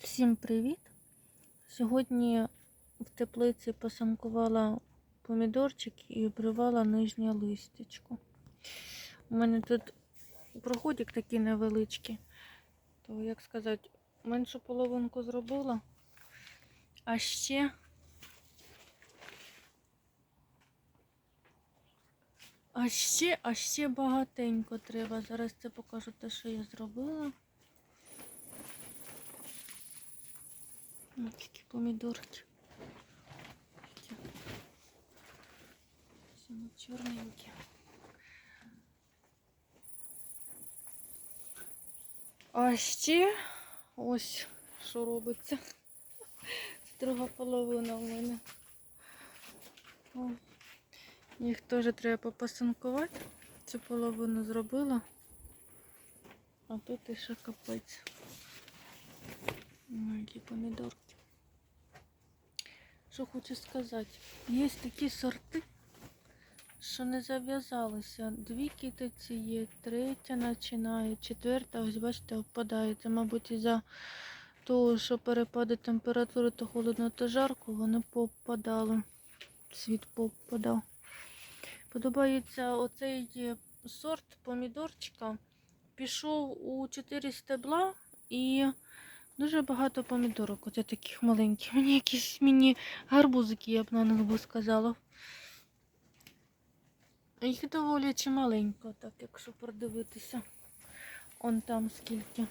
Всім привіт! Сьогодні в теплиці посамкувала помідорчик і обривала нижнє листячко. У мене тут проходик такий невеличкий, то, як сказати, меншу половинку зробила, а ще а ще, а ще багатенько треба. Зараз це покажу те, що я зробила. Такі помідорки. Вони чорненькі. А ще ось що робиться. Друга половина в мене. О, їх теж треба попасанкувати. Цю половину зробила. А тут іще капець. Які помідорки. Що хочу сказати, є такі сорти, що не зав'язалися. Дві китиці є, третя починає, четверта, ось бачите, впадає. Це, мабуть, із-за того, що перепади температури то холодно, то жарко, вони попадали. Світ попадав. Подобається оцей е, сорт помідорчика. Пішов у 4 стебла і Дуже багато помідорок, оце таких маленьких. Мені якісь міні гарбузики, я б на них би сказала. Їх доволі чималенько, так, якщо продивитися. Он там скільки.